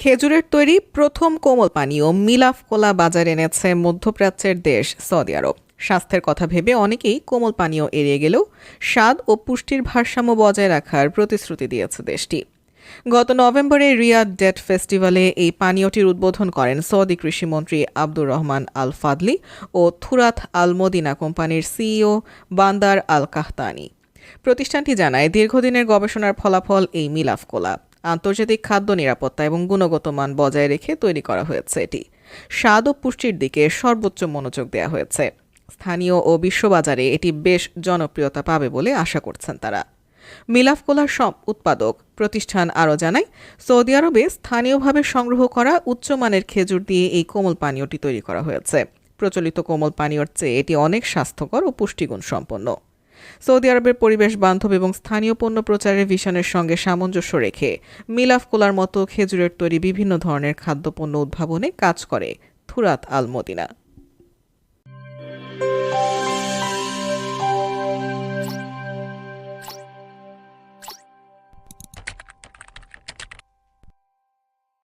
খেজুরের তৈরি প্রথম কোমল পানীয় মিলাফ কোলা বাজারে এনেছে মধ্যপ্রাচ্যের দেশ সৌদি আরব। স্বাস্থ্যের কথা ভেবে অনেকেই কোমল পানীয় এড়িয়ে গেলেও স্বাদ ও পুষ্টির ভারসাম্য বজায় রাখার প্রতিশ্রুতি দিয়েছে দেশটি। গত নভেম্বরে রিয়াদ ডেট ফেস্টিভ্যালে এই পানীয়টির উদ্বোধন করেন সৌদি কৃষিমন্ত্রী আব্দুর রহমান আল ফাদলি ও থুরাত আল মদিনা কোম্পানির সিইও বান্দার আল কাহতানি প্রতিষ্ঠানটি জানায়, দীর্ঘদিনের গবেষণার ফলাফল এই মিলাফ কোলা। আন্তর্জাতিক খাদ্য নিরাপত্তা এবং গুণগত মান বজায় রেখে তৈরি করা হয়েছে এটি। স্বাদ ও পুষ্টির দিকে সর্বোচ্চ মনোযোগ দেওয়া হয়েছে। স্থানীয় ও বিশ্ববাজারে এটি বেশ জনপ্রিয়তা পাবে বলে আশা করছেন তারা। মিলাফ কোলার সব উৎপাদক প্রতিষ্ঠান আরও জানায়, সৌদি আরবে স্থানীয়ভাবে সংগ্রহ করা উচ্চমানের খেজুর দিয়ে এই কোমল পানীয়টি তৈরি করা হয়েছে। প্রচলিত কোমল পানীয়র চেয়ে এটি অনেক স্বাস্থ্যকর ও পুষ্টিগুণ সম্পন্ন সৌদি আরবের পরিবেশ বান্ধব এবং স্থানীয় পণ্য প্রচারের ভিশনের সঙ্গে সামঞ্জস্য রেখে মিলাফ কোলার মতো খেজুরের তৈরি বিভিন্ন ধরনের খাদ্যপণ্য উদ্ভাবনে কাজ করে থুরাত আল মদিনা।